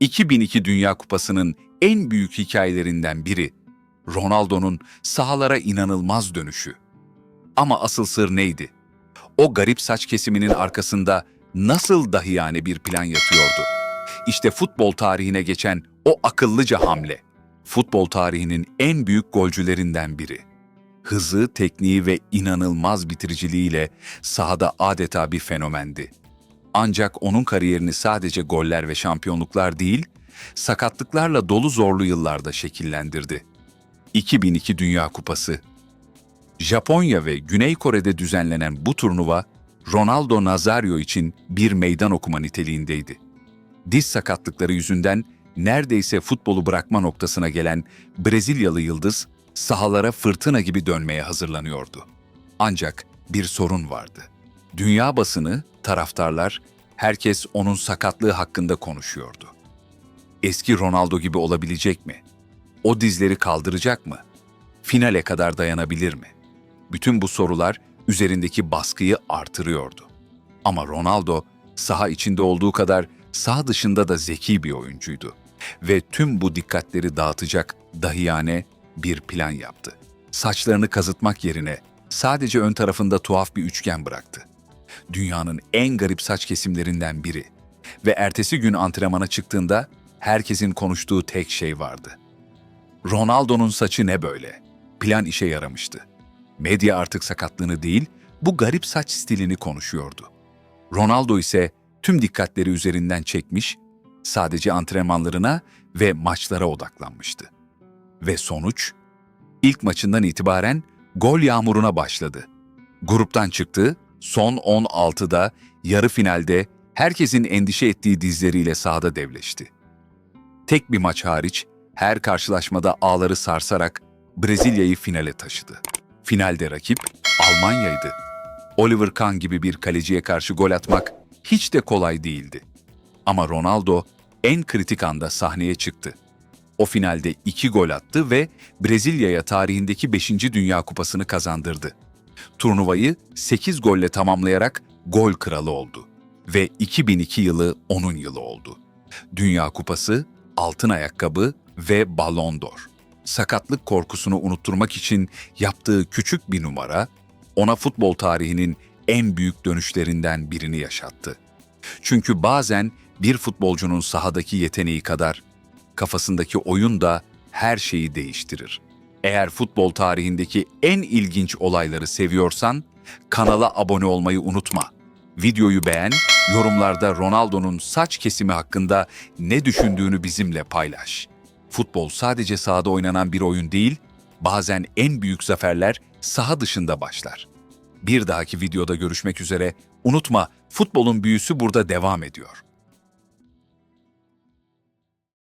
2002 Dünya Kupası'nın en büyük hikayelerinden biri Ronaldo'nun sahalara inanılmaz dönüşü. Ama asıl sır neydi? O garip saç kesiminin arkasında nasıl dahiyane bir plan yatıyordu? İşte futbol tarihine geçen o akıllıca hamle. Futbol tarihinin en büyük golcülerinden biri. Hızı, tekniği ve inanılmaz bitiriciliğiyle sahada adeta bir fenomendi. Ancak onun kariyerini sadece goller ve şampiyonluklar değil, sakatlıklarla dolu zorlu yıllarda şekillendirdi. 2002 Dünya Kupası Japonya ve Güney Kore'de düzenlenen bu turnuva, Ronaldo Nazario için bir meydan okuma niteliğindeydi. Diz sakatlıkları yüzünden neredeyse futbolu bırakma noktasına gelen Brezilyalı yıldız, sahalara fırtına gibi dönmeye hazırlanıyordu. Ancak bir sorun vardı. Dünya basını, taraftarlar, herkes onun sakatlığı hakkında konuşuyordu. Eski Ronaldo gibi olabilecek mi? O dizleri kaldıracak mı? Finale kadar dayanabilir mi? Bütün bu sorular üzerindeki baskıyı artırıyordu. Ama Ronaldo saha içinde olduğu kadar saha dışında da zeki bir oyuncuydu ve tüm bu dikkatleri dağıtacak dahiyane bir plan yaptı. Saçlarını kazıtmak yerine sadece ön tarafında tuhaf bir üçgen bıraktı. Dünyanın en garip saç kesimlerinden biri ve ertesi gün antrenmana çıktığında herkesin konuştuğu tek şey vardı. Ronaldo'nun saçı ne böyle? Plan işe yaramıştı. Medya artık sakatlığını değil, bu garip saç stilini konuşuyordu. Ronaldo ise tüm dikkatleri üzerinden çekmiş, sadece antrenmanlarına ve maçlara odaklanmıştı. Ve sonuç, ilk maçından itibaren gol yağmuruna başladı. Gruptan çıktı, son 16'da, yarı finalde herkesin endişe ettiği dizleriyle sahada devleşti. Tek bir maç hariç her karşılaşmada ağları sarsarak Brezilya'yı finale taşıdı. Finalde rakip Almanya'ydı. Oliver Kahn gibi bir kaleciye karşı gol atmak hiç de kolay değildi. Ama Ronaldo en kritik anda sahneye çıktı. O finalde iki gol attı ve Brezilya'ya tarihindeki 5. Dünya Kupası'nı kazandırdı. Turnuvayı 8 golle tamamlayarak gol kralı oldu ve 2002 yılı onun yılı oldu. Dünya Kupası, altın ayakkabı ve Ballon d'Or. Sakatlık korkusunu unutturmak için yaptığı küçük bir numara, ona futbol tarihinin en büyük dönüşlerinden birini yaşattı. Çünkü bazen bir futbolcunun sahadaki yeteneği kadar kafasındaki oyun da her şeyi değiştirir. Eğer futbol tarihindeki en ilginç olayları seviyorsan kanala abone olmayı unutma. Videoyu beğen, yorumlarda Ronaldo'nun saç kesimi hakkında ne düşündüğünü bizimle paylaş. Futbol sadece sahada oynanan bir oyun değil, bazen en büyük zaferler saha dışında başlar. Bir dahaki videoda görüşmek üzere. Unutma, futbolun büyüsü burada devam ediyor.